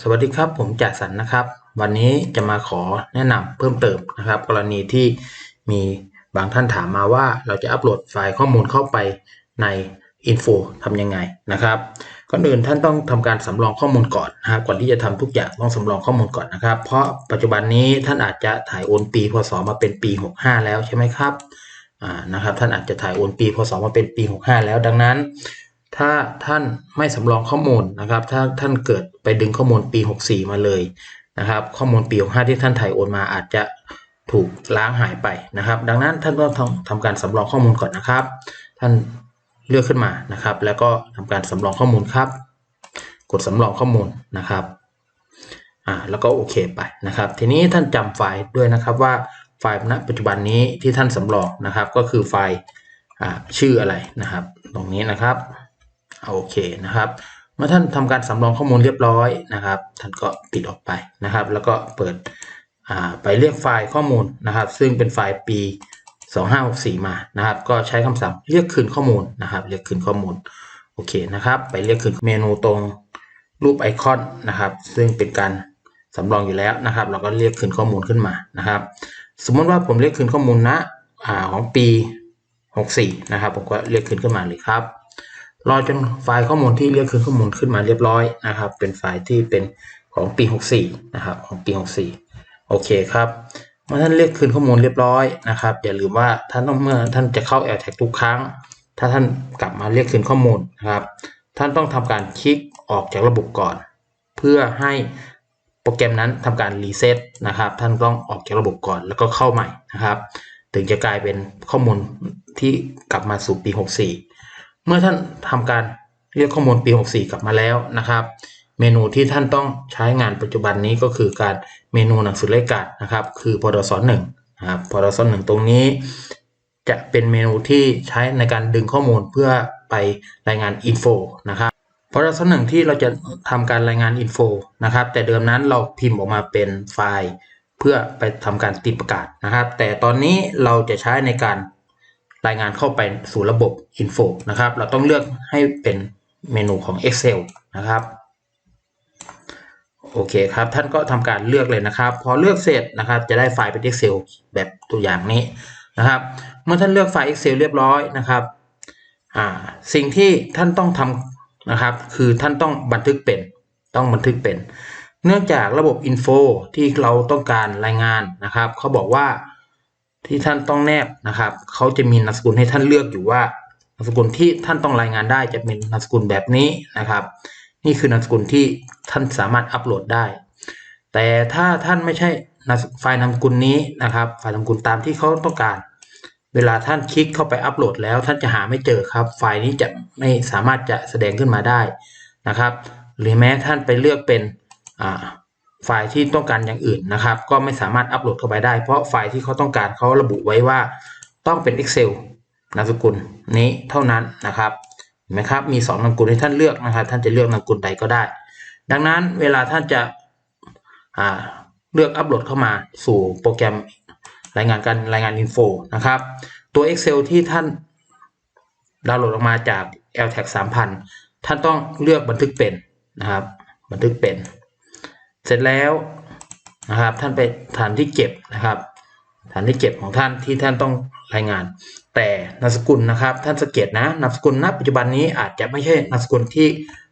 สวัสดีครับผมจ่าสันนะครับ วันนี้จะมาขอแนะนำเพิ่มเติมนะครับ กรณีที่มีบางท่านถามมาว่าเราจะอัปโหลดไฟล์ข้อมูลเข้าไปใน Info ทำยังไงนะครับก่อนอื่นท่านต้องทำการสำรองข้อมูลก่อนนะครับก่อนที่จะทำทุกอย่างต้องสำรองข้อมูลก่อนนะครับ เพราะปัจจุบันนี้ท่านอาจจะถ่ายโอนปีพศมาเป็นปี 65 แล้วใช่ไหมครับอ่านะครับท่านอาจจะถ่ายโอนปีพศมาเป็นปี 65 แล้วดังนั้น ถ้าท่านไม่สำรองข้อมูลนะครับ ถ้าท่านเกิดไปดึงข้อมูลปี 64 มาเลยนะครับ ข้อมูลปี 65 ที่ท่านถ่ายโอนมาอาจจะถูกล้างหายไปนะครับ ดังนั้นท่านต้องทำทำการสำรองข้อมูลก่อนนะครับ ท่านเลือกขึ้นมานะครับ แล้วก็ทำการสำรองข้อมูลครับ กดสำรองข้อมูลนะครับอ่าแล้วก็โอเคไปนะครับ ทีนี้ท่านจำไฟล์ด้วยนะครับว่าไฟล์ณปัจจุบันนี้ที่ท่านสำรองนะครับ ก็คือไฟล์อ่าชื่ออะไรนะครับ ตรงนี้นะครับ โอเคนะครับเมื่อท่านทำการสำรองข้อมูลเรียบร้อยนะครับ ท่านก็ปิดออกไปนะครับ แล้วก็เปิดไปเรียกไฟล์ข้อมูลนะครับ ซึ่งเป็นไฟล์ปี 2564 มานะครับ ก็ใช้คำสั่งเรียกคืนข้อมูลนะครับ เรียกคืนข้อมูลโอเคนะครับ ไปเรียกคืนเมนูตรงรูปไอคอนนะครับ ซึ่งเป็นการสำรองอยู่แล้วนะครับ เราก็เรียกคืนข้อมูลขึ้นมานะครับ สมมติว่าผมเรียกคืนข้อมูลณอของปี 64 นะครับ ผมก็เรียกคืนขึ้นมาเลยครับ รอจนไฟล์ข้อมูลที่เรียกคืนข้อมูลขึ้นมาเรียบร้อยนะครับ เป็นไฟล์ที่เป็นของปี 64 นะครับ ของปี 64 โอเคครับเมื่อท่านเรียกคืนข้อมูลเรียบร้อยนะครับ อย่าลืมว่าท่านต้องเมื่อท่านจะเข้า AirTag ทุกครั้ง ถ้าท่านกลับมาเรียกคืนข้อมูลนะครับ ท่านต้องทำการคลิกออกจากระบบก่อน เพื่อให้โปรแกรมนั้นทำการรีเซ็ตนะครับ ท่านต้องออกจากระบบก่อนแล้วก็เข้าใหม่นะครับ ถึงจะกลายเป็นข้อมูลที่กลับมาสู่ปี 64 เมื่อท่านทำการเรียกข้อมูลปี 64 กลับมาแล้วนะครับ เมนูที่ท่านต้องใช้งานปัจจุบันนี้ก็คือการเมนูหนังสือเลขการนะครับ คือพดสหนึ่งนะครับพดสหนึ่งตรงนี้ จะเป็นเมนูที่ใช้ในการดึงข้อมูลเพื่อไปรายงานอินโฟนะครับพดสหนึ่งที่เราจะทำการรายงานอินโฟนะครับ แต่เดิมนั้นเราพิมพ์ออกมาเป็นไฟล์ เพื่อไปทำการติดประกาศนะครับ แต่ตอนนี้เราจะใช้ในการ รายงานเข้าไปสู่ระบบ Info นะครับ เราต้องเลือกให้เป็นเมนูของ Excel นะครับ โอเคครับ ท่านก็ทำการเลือกเลยนะครับ พอเลือกเสร็จนะครับ จะได้ไฟล์เป็น Excel แบบตัวอย่างนี้นะครับ เมื่อท่านเลือกไฟล์ Excel เรียบร้อยนะครับ สิ่งที่ท่านต้องทำนะครับ คือท่านต้องบันทึกเป็น ต้องบันทึกเป็น เนื่องจากระบบ Info ที่เราต้องการรายงานนะครับ เขาบอกว่า ที่ท่านต้องแนบนะครับเขาจะมีนามสกุลให้ท่านเลือกอยู่ว่านามสกุลที่ท่านต้องรายงานได้จะเป็นนามสกุลแบบนี้นะครับ นี่คือนามสกุลที่ท่านสามารถอัปโหลดได้ แต่ถ้าท่านไม่ใช่ไฟล์นามสกุลนี้นะครับไฟล์นามสกุลตามที่เขาต้องการ เวลาท่านคลิกเข้าไปอัปโหลดแล้ว ท่านจะหาไม่เจอครับ ไฟล์นี้จะไม่สามารถจะแสดงขึ้นมาได้นะครับ หรือแม้ท่านไปเลือกเป็นอ่า ไฟล์ที่ต้องการอย่างอื่นนะครับ ก็ไม่สามารถอัปโหลดเข้าไปได้ เพราะไฟล์ที่เขาต้องการเขาระบุไว้ว่าต้องเป็น Excel นามสกุลนี้เท่านั้นนะครับเห็นไหมครับมี2นามสกุลให้ท่านเลือกนะครับ ท่านจะเลือกนามสกุลใดก็ได้ ดังนั้นเวลาท่านจะเลือกอัปโหลดเข้ามาสู่โปรแกรมรายงานการรายงานอินโฟนะครับตัว Excel ที่ท่านดาวน์โหลดออกมาจาก LTAG 3000 ท่านต้องเลือกบันทึกเป็นนะครับ บันทึกเป็น เสร็จแล้วนะครับ ท่านไปฐานที่เก็บนะครับฐานที่เก็บของท่านที่ท่านต้องรายงาน แต่นามสกุลนะครับ ท่านสังเกตนะนามสกุลณปัจจุบันนี้อาจจะไม่ใช่นามสกุลที่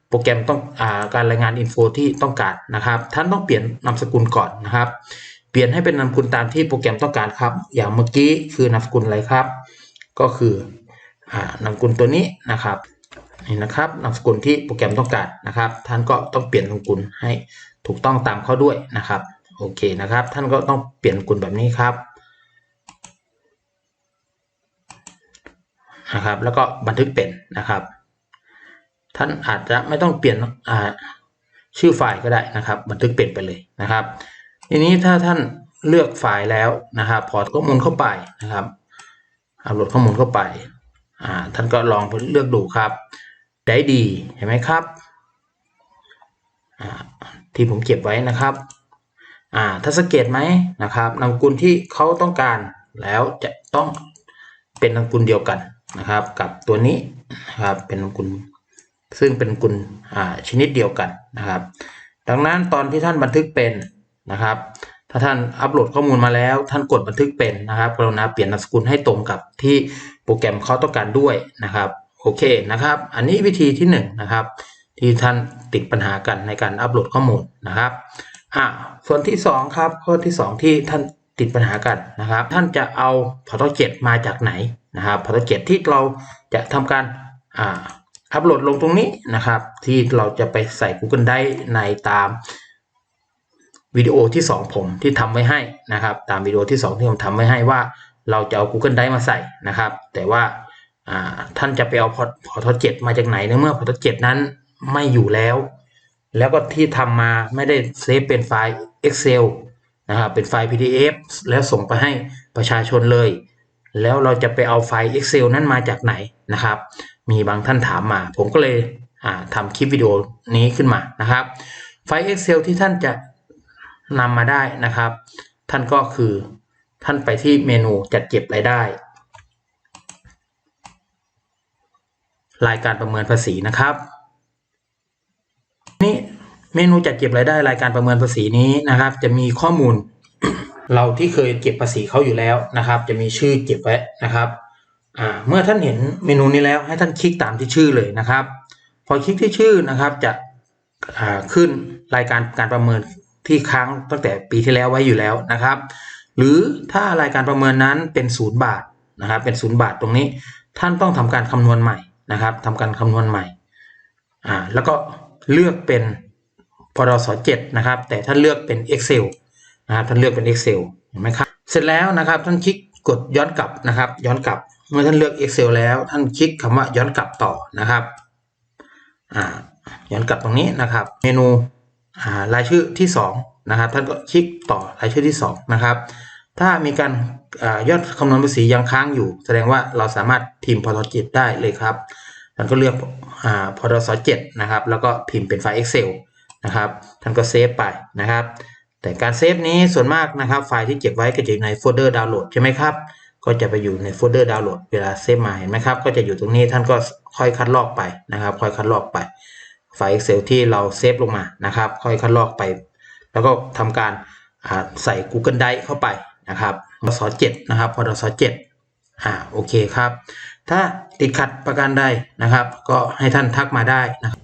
โปรแกรมต้องอาการรายงานอินโฟที่ต้องการนะครับ ท่านต้องเปลี่ยนนามสกุลก่อนนะครับ เปลี่ยนให้เป็นนามสกุลตามที่โปรแกรมต้องการครับ อย่างเมื่อกี้คือนามสกุลอะไรครับ ก็คืออนามสกุลตัวนี้นะครับ นี่นะครับนามสกุลที่โปรแกรมต้องการนะครับ ท่านก็ต้องเปลี่ยนนามสกุลให้ถูกต้องตามเขาด้วยนะครับโอเคนะครับ ท่านก็ต้องเปลี่ยนกุลแบบนี้ครับนะครับ แล้วก็บันทึกเป็นนะครับ ท่านอาจจะไม่ต้องเปลี่ยนชื่อไฟล์ก็ได้นะครับ บันทึกเป็นไปเลยนะครับ ทีนี้ถ้าท่านเลือกไฟล์แล้วนะครับ พอข้อมูลเข้าไปนะครับอัปโหลดข้อมูลเข้าไปท่านก็ลองเลือกดูครับ ได้ดีเห็นไหมครับที่ผมเก็บไว้นะครับถ้าสังเกตไหมนะครับนามกุลที่เขาต้องการแล้วจะต้องเป็นนามกุลเดียวกันนะครับ กับตัวนี้นะครับเป็นนามกุลซึ่งเป็นกุลชนิดเดียวกันนะครับ ดังนั้นตอนที่ท่านบันทึกเป็นนะครับ ถ้าท่านอัปโหลดข้อมูลมาแล้ว ท่านกดบันทึกเป็นนะครับกรุณาเปลี่ยนนามสกุลให้ตรงกับที่โปรแกรมเขาต้องการด้วยนะครับ โอเคนะครับ อันนี้วิธีที่1นงนะครับ ที่ท่านติดปัญหากันในการอัปโหลดข้อมูลนะครับอ่าส่วนที่ 2 ครับ ข้อที่ 2 ที่ท่านติดปัญหากันนะครับ ท่านจะเอาพอร์ตเจ็มาจากไหนนะครับพอร์ตเจ็ที่เราจะทำการอ่าอัปโหลดลงตรงนี้นะครับ ที่เราจะไปใส่ Google Drive ในตามวิดีโอที่ 2 ผมที่ทำไว้ให้นะครับ ตามวิดีโอที่ 2 ที่ผมทำไว้ให้ว่า เราจะเอา Google Drive มาใส่นะครับ แต่ว่า ท่านจะไปเอาพอร์ตเจ็ดมาจากไหนในเมื่อพอร์ตเจ็ดนั้นไม่อยู่แล้ว แล้วก็ที่ทำมาไม่ได้เซฟเป็นไฟล์ Excel นะครับเป็นไฟล์ PDF แล้วส่งไปให้ประชาชนเลย แล้วเราจะไปเอาไฟล์ Excel นั้นมาจากไหนนะครับ มีบางท่านถามมา ผมก็เลยทำคลิปวิดีโอนี้ขึ้นมานะครับ ไฟล์ Excel ที่ท่านจะนำมาได้นะครับ ท่านก็คือท่านไปที่เมนูจัดเก็บรายได้ รายการประเมินภาษีนะครับ นี่เมนูจัดเก็บรายได้รายการประเมินภาษีนี้นะครับ จะมีข้อมูลเราที่เคยเก็บภาษีเขาอยู่แล้วนะครับ จะมีชื่อเก็บไว้นะครับเมื่อท่านเห็นเมนูนี้แล้วให้ท่านคลิกตามที่ชื่อเลยนะครับ พอคลิกที่ชื่อนะครับจะขึ้นรายการการประเมินที่ค้างตั้งแต่ปีที่แล้วไว้อยู่แล้วนะครับ หรือถ้ารายการประเมินนั้นเป็นศูนย์บาทนะครับ เป็นศูนย์บาทตรงนี้ ท่านต้องทำการคำนวณใหม่ นะครับทำการคำนวณใหม่อ่าแล้วก็เลือกเป็นพรสเจ็ดนะครับ แต่ท่านเลือกเป็น Excel นะครับท่านเลือกเป็น Excel เห็นไหมครับ เสร็จแล้วนะครับท่านคลิกกดย้อนกลับนะครับ ย้อนกลับ เมื่อท่านเลือก Excel แล้วท่านคลิกคำว่าย้อนกลับต่อนะครับอ่าย้อนกลับตรงนี้นะครับ เมนูรายชื่อที่2นะครับท่านก็คลิกต่อรายชื่อที่2นะครับ ถ้ามีการ ยอดคำนวณภาษียังค้างอยู่ แสดงว่าเราสามารถพิมพ์พอทจิตได้เลยครับท่านก็เลือกพอทสเจ็ดนะครับ แล้วก็พิมพ์เป็นไฟล์ Excel นะครับท่านก็เซฟไปนะครับ แต่การเซฟนี้ส่วนมากนะครับ ไฟล์ที่เก็บไว้ก็จะอยู่ในโฟลเดอร์ดาวน์โหลดใช่ไหมครับ ก็จะไปอยู่ในโฟลเดอร์ดาวน์โหลดเวลาเซฟมาเห็นไหมครับ ก็จะอยู่ตรงนี้ท่านก็ค่อยคัดลอกไปนะครับ ค่อยคัดลอกไป ไฟล์ Excel ที่เราเซฟลงมานะครับ ค่อยคัดลอกไป แล้วก็ทำการใส่ Google Drive เข้าไป นะครับพศ7นะครับพศ7อ่าโอเคครับ ถ้าติดขัดประการใดนะครับ ก็ให้ท่านทักมาได้นะครับ